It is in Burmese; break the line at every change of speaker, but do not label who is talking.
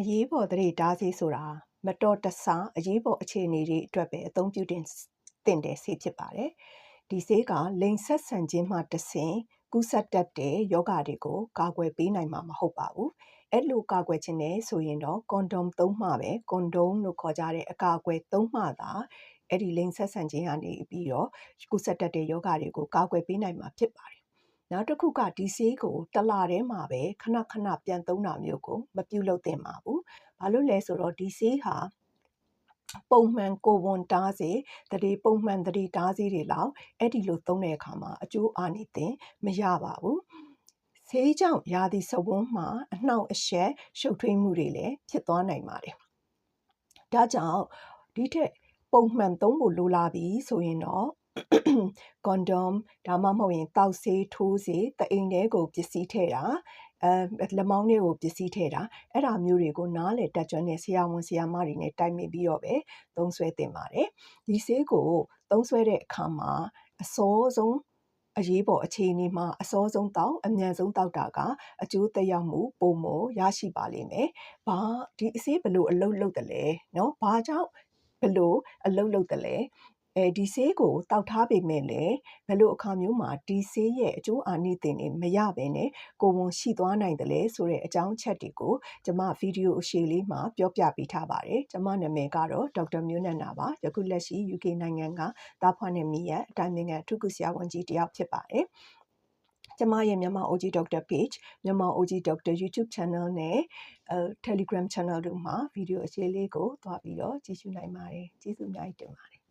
အရေးပေါ်သတိတားဆေးဆိုတာမတော်တဆအရေးပေါ်အခြေအနေတွေအတွက်ပဲအသုံးပြုတင်သင့်တဲ့ဆေးဖြစ်ပါတယ်။ဒီဆေးကလိင်ဆက်ဆံခြင်းမှတဆင့်ကူးစက်တတ်တဲ့ရောဂါတွေကိုကာကွယ်ပေးနိုင်မှာမဟုတ်ပါဘူး။အဲ့လိုကာကွယ်ခြင်းနဲ့ဆိုရင်တော့ကွန်ဒုံသုံးမှပဲကွန်ဒုံလို့ခေါ်ကြတဲ့အကာအကွယ်သုံးမှသာအဲ့ဒီလိင်ဆက်ဆံခြင်းကနေပြီးတော့ကူးစက်တတ်တဲ့ရောဂါတွေကိုကာကွယ်ပေးနိုင်မှာဖြစ်ပါတယ်။ နောက်တစ်ခုကဒီဆေးကိုတစ်လထဲမှာပဲခဏခဏပြန်သုံးတာမျိုးကိုမပြုလုပ်သင့်ပါဘူး။ဘာလို့လဲဆိုတော့ဒီဆေးဟာပုံမှန်ကိုယ်ဝန်တားစေသတိပုံမှန်သတိတားစေတွေလောက်အဲ့ဒီလိုသုံးတဲ့အခါမှာအကျိုးအာနိသင်မရပါဘူး။ဆေးကြောင့်ရာသီစဝန်းမှာအနှောင့်အယှက်ရှုပ်ထွေးမှုတွေလည်းဖြစ်သွားနိုင်ပါတယ်။ဒါကြောင့်ဒီထက်ပုံမှန်သုံးဖို့လိုလာပြီဆိုရင်တော့ ကွန်ဒွမ်ဒါမှမဟုတ်ရင်တောက်ဆေးထိုးဆေးတအိမ်တဲကိုပစ္စည်းထည့်တာအဲလက်မောင်းတွေကိုပစ္စည်းထည့်တာအဲ့ဒါမျိုးတွေကိုနားလေတက်ကြွနဲ့ဆရာဝန်ဆရာမတွေနဲ့တိုင်ပင်ပြီးတော့ပဲသုံးဆွဲတင်ပါတယ်ဒီဆေးကိုသုံးဆွဲတဲ့အခါမှာအစောဆုံးအရေးပေါ်အခြေအနေမှာအစောဆုံးတောင်းအမြန်ဆုံးတောက်တာကအကျိုးသက်ရောက်မှုပုံမရရှိပါလိမ့်မယ်။ဘာဒီအစေးဘလို့အလုတ်လုတ်တယ်လဲ။နော်။ဘာကြောင့်ဘလို့အလုတ်လုတ်တယ်လဲ အဲဒီဆေးကိုတောက်ထားပေမဲ့လည်းဘယ်လိုအခါမျိုးမှာဒီဆေးရဲ့အကျိုးအာနိသင်တွေမရဘဲနဲ့ကိုယ်ဝန်ရှိသွားနိုင်တယ်လဲဆိုတဲ့အကြောင်းချက်တွေကိုကျွန်မဗီဒီယိုအရှည်လေးမှာပြောပြပေးထားပါတယ်ကျွန်မနာမည်ကတော့ဒေါက်တာမျိုးနန္ဒာပါယခုလက်ရှိ UK နိုင်ငံကတာဖွားနေမိရဲ့အတိုင်းအမြံထုကုဆရာဝန်ကြီးတယောက်ဖြစ်ပါတယ်ကျမရဲ့မြန်မာ OG Doctor Page မြန်မာ OG Doctor YouTube Channel နဲ့အဲ Telegram Channel တို့မှာဗီဒီယိုအစီအလေးကိုတွားပြီးတော့ကြည့်ရှုနိုင်ပါတယ်ကျေးဇူးအများကြီးတင်ပါတယ်